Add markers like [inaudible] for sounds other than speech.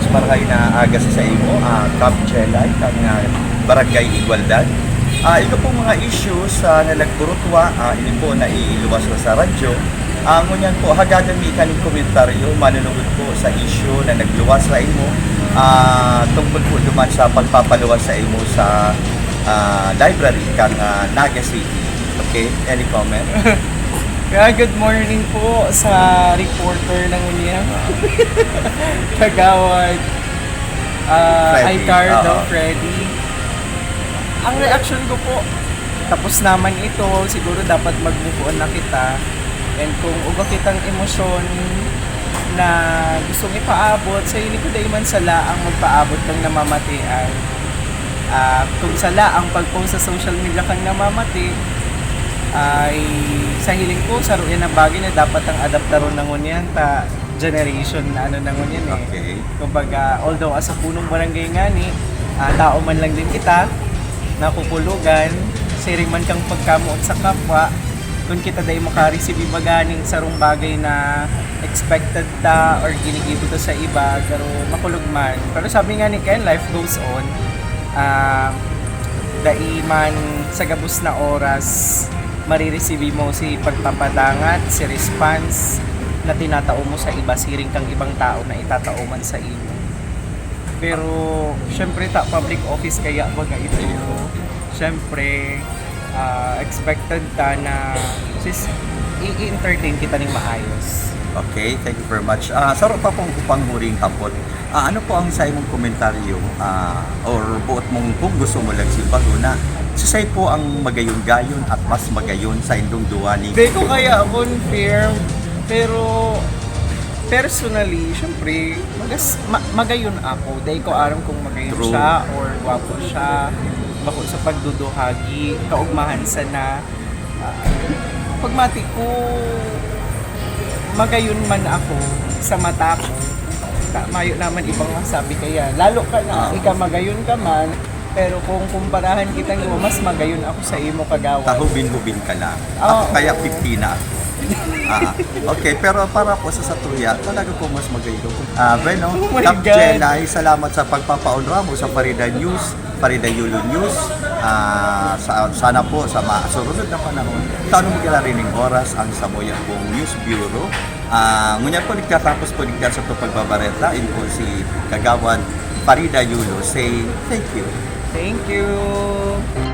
maray na aga sa imo, uh, Cap Chelay, kang uh, Barangay Igualdad. Ah, ito po mga issues sa uh, nalagburutwa, uh, ini po na iluwas sa radyo. Ang ngunyan po, hagagan mi kaning komentaryo, manunungod po sa issue na nagluwas sa imo, ah, tungkol po duman sa pagpapaluwas sa imo sa ah, library kang uh, Naga City. Okay, any comment? [laughs] Kaya good morning po sa reporter ng Unyang. [laughs] Kagawad. Uh, Freddy, Icardo, oo. Freddy. Ang reaction ko po, tapos naman ito, siguro dapat mag-move na kita. And kung uga kitang emosyon na gustong ipaabot, sa hindi ko dahil man sala ang magpaabot kang namamatian. Ah, kung sala ang pag-post sa social media kang namamati, ay sa hiling ko sa ruin ang bagay na dapat ang adaptaron ng ngunyan ta generation na ano ng ngunyan eh. Okay. Kumbaga, although as a punong barangay nga ni, ah, tao man lang din kita, nakukulugan, siring man kang pagkamuot sa kapwa, kung kita dahil makareceive maganing sarong bagay na expected ta or ginigibo to sa iba, pero makulog man. Pero sabi nga ni Ken, life goes on. Ah, daiman sa gabos na oras marireceive mo si pagpapadangat, si response na tinatao mo sa iba, siring kang ibang tao na itatao man sa iyo. Pero, syempre, ta, public office kaya baga ito. Syempre, ah, expected ta na sis, i-entertain kita ng maayos. Okay, thank you very much. Ah, sa pa pong upang huring hapon, ah, ano po ang sa imong komentaryo ah, or buot mong kung gusto mo lang si na sa po ang magayon-gayon at mas magayon sa indong duwa ni Hindi ko kaya confirm, pero personally, syempre, magas, ma, magayon ako. Dahil ko aram kung magayon True. siya or wapo siya. Bako sa pagduduhagi, kaugmahan sa na. ah, pagmati ko, magayon man ako sa mata ko. Mayo naman ibang masabi kaya. Lalo ka na, Ah. ika magayon ka man. Pero kung kumparahan kita mo, mas magayon ako sa imo kagawa. tahubin-hubin ka lang. Oo. Ako kaya 50 na ako. Ah, okay, pero para po sa Satuya, talaga po mas magayon. Ah, bueno, Oh God. Jenay, salamat sa pagpapaunra mo sa Parida News, Parida Yulo News. Ah, sa, sana po sa masurunod na panahon, tanong mo rin ng oras ang Samoya pong News Bureau. Ah, ngunyan po nagkatapos po nagkasa sa ito pagbabareta, yun po si Kagawan Parida Yulo. Say thank you. Thank you!